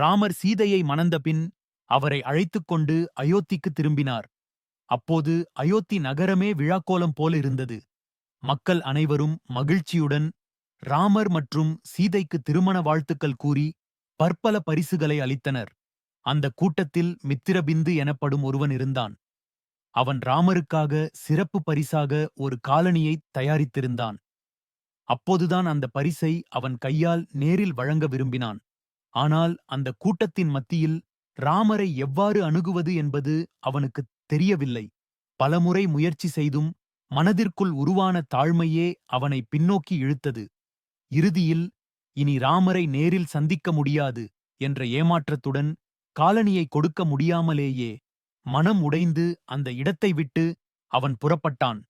ராமர் சீதையை மணந்தபின் அவரை அழைத்துக் கொண்டு அயோத்திக்கு திரும்பினார். அப்போது அயோத்தி நகரமே விழாக்கோலம் போல இருந்தது. மக்கள் அனைவரும் மகிழ்ச்சியுடன் ராமர் மற்றும் சீதைக்கு திருமண வாழ்த்துக்கள் கூறி பற்பல பரிசுகளை அளித்தனர். அந்த கூட்டத்தில் மித்திரபிந்து எனப்படும் ஒருவன் இருந்தான். அவன் ராமருக்காக சிறப்பு பரிசாக ஒரு காலணியை தயாரித்திருந்தான். அப்போதுதான் அந்த பரிசை அவன் கையால் நேரில் வழங்க விரும்பினான். ஆனால் அந்த கூட்டத்தின் மத்தியில் ராமரை எவ்வாறு அணுகுவது என்பது அவனுக்குத் தெரியவில்லை. பலமுறை முயற்சி செய்தும் மனதிற்குள் உருவான தாழ்மையே அவனை பின்னோக்கி இழுத்தது. இறுதியில் இனி ராமரை நேரில் சந்திக்க முடியாது என்ற ஏமாற்றத்துடன் காலனியை கொடுக்க முடியாமலேயே மனம் உடைந்து அந்த இடத்தை விட்டு அவன் புறப்பட்டான்.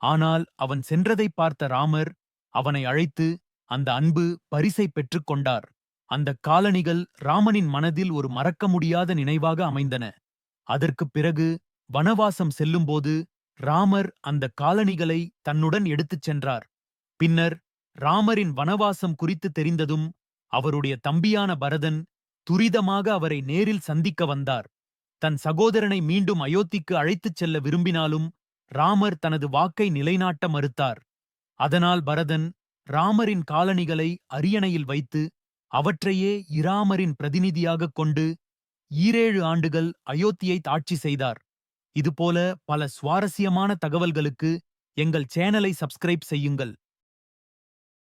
ஆனால் அவன் சென்றதைப் பார்த்த ராமர் அவனை அழைத்து அந்த அன்பு பரிசை பெற்றுக் அந்த அந்தக் காலணிகள் ராமனின் மனதில் ஒரு மறக்க முடியாத நினைவாக அமைந்தன. அதற்குப் பிறகு வனவாசம் செல்லும்போது ராமர் அந்த காலணிகளை தன்னுடன் எடுத்துச் சென்றார். பின்னர் ராமரின் வனவாசம் குறித்து தெரிந்ததும் அவருடைய தம்பியான பரதன் துரிதமாக அவரை நேரில் சந்திக்க வந்தார். தன் சகோதரனை மீண்டும் அயோத்திக்கு அழைத்துச் செல்ல விரும்பினாலும் ராமர் தனது வாக்கை நிலைநாட்ட மறுத்தார். அதனால் பரதன் ராமரின் காலணிகளை அரியணையில் வைத்து அவற்றையே இராமரின் பிரதிநிதியாகக் கொண்டு ஈரேழு ஆண்டுகள் அயோத்தியை ஆட்சி செய்தார். இதுபோல பல சுவாரஸ்யமான தகவல்களுக்கு எங்கள் சேனலை சப்ஸ்கிரைப் செய்யுங்கள்.